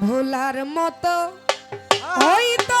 ভোলার মতো হয়তো